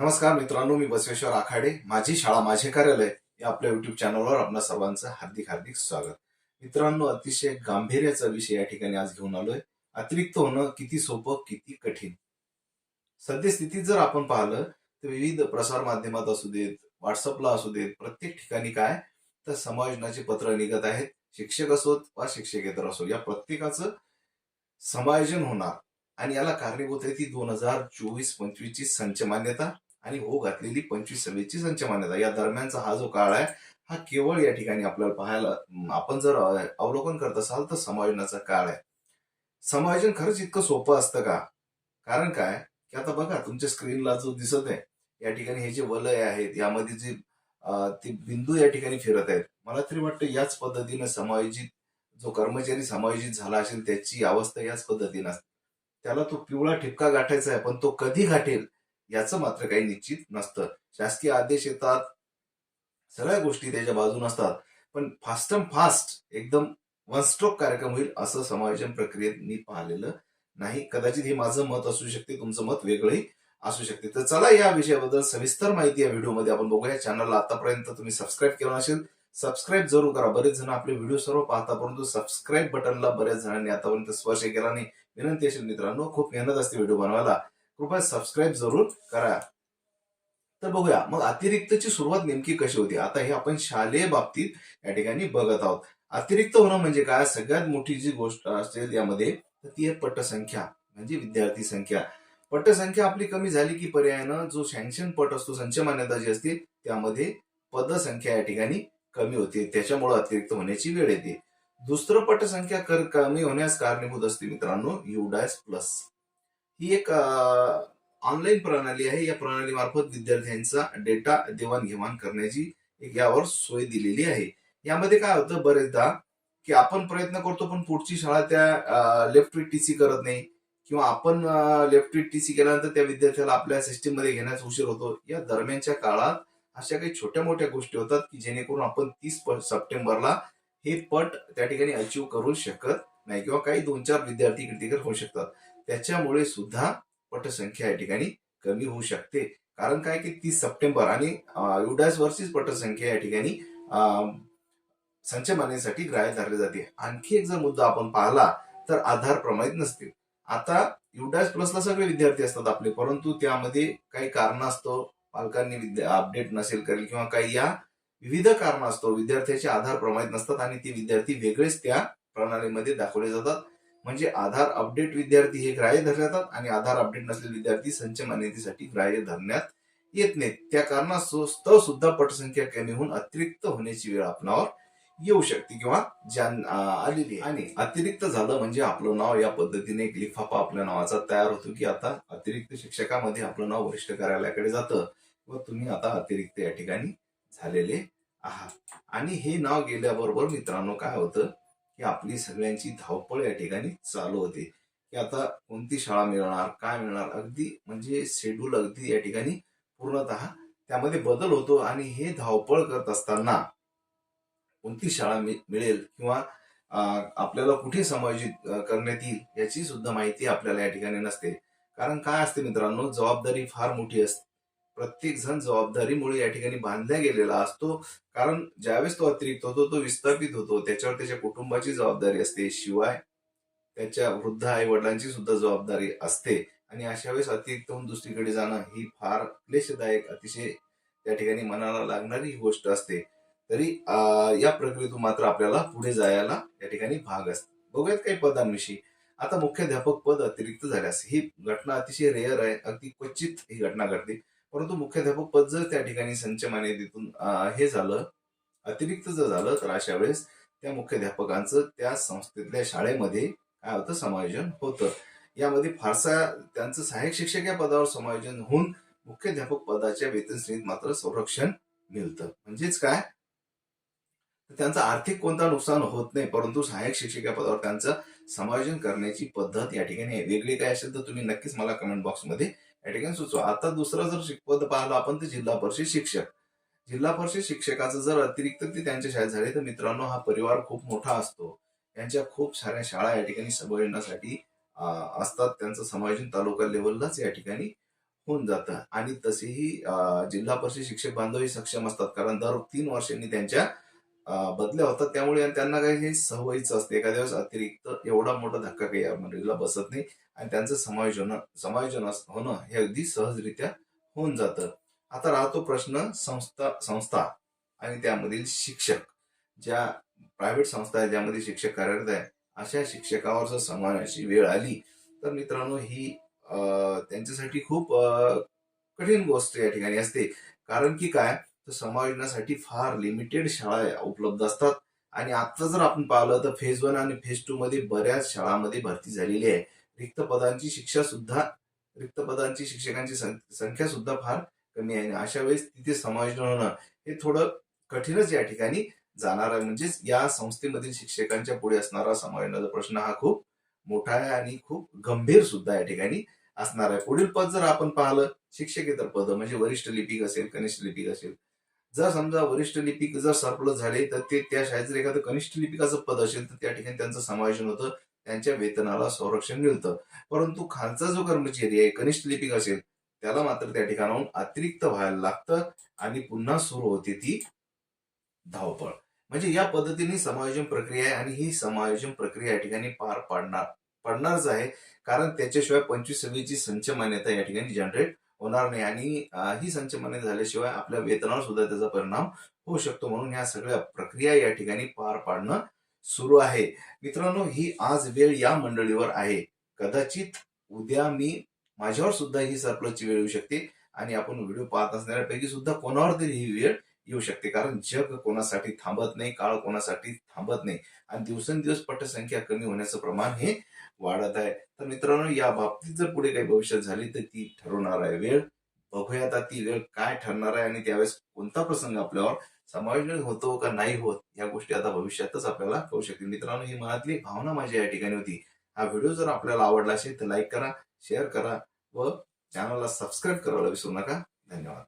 नमस्कार मित्रांनो मी बसवेश्वर आखाडे. माझी शाळा माझे कार्यालय या आपल्या युट्यूब चॅनलवर आपल्या सर्वांचं हार्दिक हार्दिक स्वागत. मित्रांनो अतिशय गांभीर्याचा विषय या ठिकाणी आज घेऊन आलोय. अतिरिक्त होणं किती सोपं किती कठीण? सद्यस्थितीत जर आपण पाहिलं तर विविध प्रसार माध्यमात असू देत व्हॉट्सअपला असू देत प्रत्येक ठिकाणी काय? तर समायोजनाचे पत्र निघत आहेत. शिक्षक असोत वा शिक्षकेतर असो या प्रत्येकाचं समायोजन होणार. आणि याला कारणीभूत आहे ती दोन हजार चोवीस पंचवीस ची संच मान्यता. आणि हो घातलेली पंचवीस सव्वीसची ची संच मान्यता या दरम्यानचा हा जो काळ आहे हा केवळ या ठिकाणी आपल्याला पाहायला आपण जर अवलोकन करत असाल तर समायोजनाचा काळ आहे. समायोजन खरंच इतकं सोपं असतं का? कारण काय? की आता बघा तुमच्या स्क्रीनला जो दिसत आहे या ठिकाणी हे जे वलय आहेत यामध्ये जे ते बिंदू या ठिकाणी फिरत आहेत मला तरी वाटतं याच पद्धतीनं समायोजित जो कर्मचारी समायोजित झाला असेल त्याची अवस्था याच पद्धतीनं असते. त्याला तो पिवळा ठिपका गाठायचा आहे पण तो कधी गाठेल? याचं मात्र काही निश्चित नसतं. शासकीय आदेश येतात. सगळ्या गोष्टी त्याच्या बाजून असतात. पण फास्ट फास्ट एकदम वन स्ट्रोक कार्यक्रम होईल असं समायोजन प्रक्रियेत मी पाहिलेलं नाही. कदाचित हे माझं मत असू शकते तुमचं मत वेगळंही असू शकते. तर चला या विषयाबद्दल सविस्तर माहिती या व्हिडिओमध्ये आपण बघूया. चॅनलला आतापर्यंत तुम्ही सबस्क्राईब केलं नसेल सबस्क्राईब जरूर करा. बरेच जण आपले व्हिडिओ सर्व पाहता परंतु सबस्क्राईब बटनला बऱ्याच जणांनी आतापर्यंत स्पर्श केला नाही. विनंती असेल मित्रांनो खूप मेहनत असते व्हिडिओ बनवायला. कृपया सबस्क्राईब जरूर करा. तर बघूया मग अतिरिक्तची सुरुवात नेमकी कशी होती? आता हे आपण शालेय बाबतीत या ठिकाणी बघत आहोत. अतिरिक्त होणं म्हणजे काय? सगळ्यात मोठी जी गोष्ट असेल यामध्ये तर ती आहे पटसंख्या म्हणजे विद्यार्थी संख्या. पटसंख्या आपली कमी झाली की पर्यायानं जो सँक्शन पट असतो संच मान्यता जी असते त्यामध्ये पदसंख्या या ठिकाणी कमी होते. त्याच्यामुळे अतिरिक्त होण्याची वेळ येते. दुसरं पटसंख्या कर कमी होण्यास कारणीभूत असते मित्रांनो युडायस प्लस ही एक ऑनलाईन प्रणाली आहे. या प्रणाली मार्फत विद्यार्थ्यांचा डेटा देवाणघेवाण करण्याची एक यावर सोय दिलेली आहे. यामध्ये काय होतं बरेचदा की आपण प्रयत्न करतो पण पुढची शाळा त्या लेफ्ट विथ टीसी करत नाही. किंवा आपण लेफ्ट विथ टीसी केल्यानंतर त्या विद्यार्थ्याला आपल्या सिस्टीममध्ये घेण्यास उशीर होतो. या दरम्यानच्या काळात अशा काही छोट्या मोठ्या गोष्टी होतात की जेणेकरून आपण तीस सप्टेंबरला हे पट त्या ठिकाणी अचीव करू शकत नाही. किंवा काही दोन चार विद्यार्थी क्रिटिकल होऊ शकतात. त्याच्यामुळे सुद्धा पटसंख्या या ठिकाणी कमी होऊ शकते. कारण काय की तीस सप्टेंबर आणि युडास वर्षीच पटसंख्या या ठिकाणी संच मान्यतेसाठी ग्राह्य धरले जाते. आणखी एक जर मुद्दा आपण पाहिला तर आधार प्रमाणित नसतील. आता युडास प्लसला सगळे विद्यार्थी असतात आपले परंतु त्यामध्ये काही कारणास्तव पालकांनी विद्या अपडेट नसेल करेल किंवा काही या विविध कारणास्तव विद्यार्थ्याचे आधार प्रमाणित नसतात आणि ते विद्यार्थी वेगळेच त्या प्रणालीमध्ये दाखवले जातात. म्हणजे आधार अपडेट विद्यार्थी हे ग्राह्य धरले जातात आणि आधार अपडेट नसलेले विद्यार्थी संच मान्यतेसाठी ग्राह्य धरण्यात येत नाहीत. त्या कारणास्तव सुद्धा पटसंख्या कमी होऊन अतिरिक्त होण्याची वेळ आपणावर येऊ शकते किंवा ज्या आलेली आहे. आणि अतिरिक्त झालं म्हणजे आपलं नाव या पद्धतीने एक लिफाफा आपल्या नावाचा तयार होतो की आता अतिरिक्त शिक्षकामध्ये आपलं नाव वरिष्ठ कार्यालयाकडे जातं व तुम्ही आता अतिरिक्त या ठिकाणी झालेले आहात. आणि हे नाव गेल्याबरोबर मित्रांनो काय होतं? ही आपली सगळ्यांची धावपळ या ठिकाणी चालू होते. की आता कोणती शाळा मिळणार काय मिळणार अगदी म्हणजे शेड्यूल अगदी या ठिकाणी पूर्णतः त्यामध्ये बदल होतो आणि हे धावपळ करत असताना कोणती शाळा मि- मिळेल किंवा आपल्याला कुठे समायोजित करण्यात येईल याची सुद्धा माहिती आपल्याला या ठिकाणी नसते. कारण काय असते मित्रांनो जबाबदारी फार मोठी असते. प्रत्येक जण जबाबदारीमुळे या ठिकाणी बांधल्या गेलेला असतो. कारण ज्यावेळेस तो अतिरिक्त होतो तो विस्थापित होतो. त्याच्यावर त्याच्या कुटुंबाची जबाबदारी असते. शिवाय त्याच्या वृद्ध आई वडिलांची सुद्धा जबाबदारी असते. आणि अशा वेळेस अतिरिक्त होऊन दुसरीकडे जाणं ही फार क्लेशदायक अतिशय त्या ठिकाणी मनाला लागणारी ही गोष्ट असते. तरी या प्रक्रियेतून मात्र आपल्याला पुढे जायला या ठिकाणी भाग असते. बघूयात काही पदांविषयी. आता मुख्याध्यापक पद अतिरिक्त झाल्यास ही घटना अतिशय रेअर आहे. अगदी क्वचित ही घटना घडते. परंतु मुख्याध्यापक पद जर त्या ठिकाणी संच मान्यतेतून हे झालं अतिरिक्त जर झालं तर अशा वेळेस त्या मुख्याध्यापकांचं त्या संस्थेतल्या शाळेमध्ये काय होतं? समायोजन होतं. यामध्ये फारसा त्यांचं सहाय्यक शिक्षक या पदावर समायोजन होऊन मुख्याध्यापक पदाच्या वेतन श्रेणीत मात्र संरक्षण मिळतं. म्हणजेच काय? त्यांचं आर्थिक कोणता नुकसान होत नाही परंतु सहाय्यक शिक्षक या पदावर त्यांचं समायोजन करण्याची पद्धत या ठिकाणी वेगळी काय असेल तर तुम्ही नक्कीच मला कमेंट बॉक्समध्ये या ठिकाणी सुचवा आता दुसरं जर पद पाहिलं आपण तर जिल्हा परिषद शिक्षक. जिल्हा परिषद शिक्षकाचं जर अतिरिक्त ते त्यांच्या शाळेत झाले तर मित्रांनो हा परिवार खूप मोठा असतो. त्यांच्या खूप साऱ्या शाळा या ठिकाणी समायोजनासाठी असतात. त्यांचं समायोजन तालुका लेवललाच या ठिकाणी होऊन जातं. आणि तसेही जिल्हा परिषद शिक्षक बांधवही सक्षम असतात. कारण दर तीन वर्षांनी त्यांच्या बदल्या होतात. त्यामुळे त्यांना काही हे सवयीच असते. एखाद्या वेळेस अतिरिक्त एवढा मोठा धक्का काही या मंडळीला बसत नाही आणि त्यांचं समायोजन समायोजन होणं हे अगदी सहजरित्या होऊन जातं. आता राहतो प्रश्न संस्था संस्था आणि त्यामधील शिक्षक. ज्या प्रायव्हेट संस्था आहेत ज्यामध्ये शिक्षक कार्यरत आहे अशा शिक्षकावर जर समानाची वेळ आली तर मित्रांनो ही त्यांच्यासाठी खूप कठीण गोष्ट या ठिकाणी असते. कारण की काय? तर समायोजनासाठी फार लिमिटेड शाळा उपलब्ध असतात. आणि आता जर आपण पाहिलं तर फेज वन आणि फेज टू मध्ये बऱ्याच शाळांमध्ये भरती झालेली आहे. रिक्त पदांची शिक्षा सुद्धा रिक्त पदांची शिक्षकांची संख्या सुद्धा फार कमी आहे. आणि अशा वेळेस तिथे समायोजन होणं हे थोडं कठीणच या ठिकाणी जाणार आहे. म्हणजेच या संस्थेमधील शिक्षकांच्या पुढे असणारा समायोजनाचा प्रश्न हा खूप मोठा आहे आणि खूप गंभीर सुद्धा या ठिकाणी असणार आहे. पुढील पद जर आपण पाहिलं शिक्षकेतर पद म्हणजे वरिष्ठ लिपिक असेल कनिष्ठ लिपिक असेल जर समजा वरिष्ठ लिपिक जर सरप्लस झाले तर ते त्या शाळेत जर एखादं कनिष्ठ लिपिकाचं पद असेल तर त्या ठिकाणी त्यांचं समायोजन होतं त्यांच्या वेतनाला संरक्षण मिळतं. परंतु खालचा जो कर्मचारी आहे कनिष्ठ लिपिक असेल त्याला मात्र त्या ठिकाणाहून अतिरिक्त व्हायला लागतं आणि पुन्हा सुरू होते ती धावपळ. म्हणजे या पद्धतीने समायोजन प्रक्रिया आहे आणि ही समायोजन प्रक्रिया या ठिकाणी पार पाडणार पडणारच आहे. कारण त्याच्याशिवाय पंचवीस सव्वीची संच मान्यता या ठिकाणी जनरेट होणार नाही. आणि ही संच झाल्याशिवाय आपल्या वेतनावर सुद्धा त्याचा परिणाम होऊ शकतो. म्हणून ह्या सगळ्या प्रक्रिया या ठिकाणी पार पाडणं सुरू आहे. मित्रांनो ही आज वेळ या मंडळीवर आहे. कदाचित उद्या मी माझ्यावर सुद्धा ही सरप्लसची वेळ येऊ शकते. आणि आपण व्हिडिओ पाहत असणाऱ्यापैकी सुद्धा कोणावर तरी ही वेळ येऊ शकते. कारण जग कोणासाठी थांबत नाही काळ कोणासाठी थांबत नाही. आणि दिवसेंदिवस पटसंख्या कमी होण्याचं प्रमाण हे वाढत आहे. तर मित्रांनो या बाबतीत जर पुढे काही भविष्यात झाली तर ती ठरवणार आहे वेळ. बघूया आता ती वेळ काय ठरणार आहे आणि त्यावेळेस कोणता प्रसंग आपल्यावर समावेश होतो का नाही होत या गोष्टी आता भविष्यातच आपल्याला कळू शकतील. मित्रांनो ही मनातली भावना माझी या ठिकाणी होती. हा व्हिडिओ जर आपल्याला आवडला असेल तर लाईक करा शेअर करा व चॅनलला सबस्क्राईब करायला विसरू नका. धन्यवाद.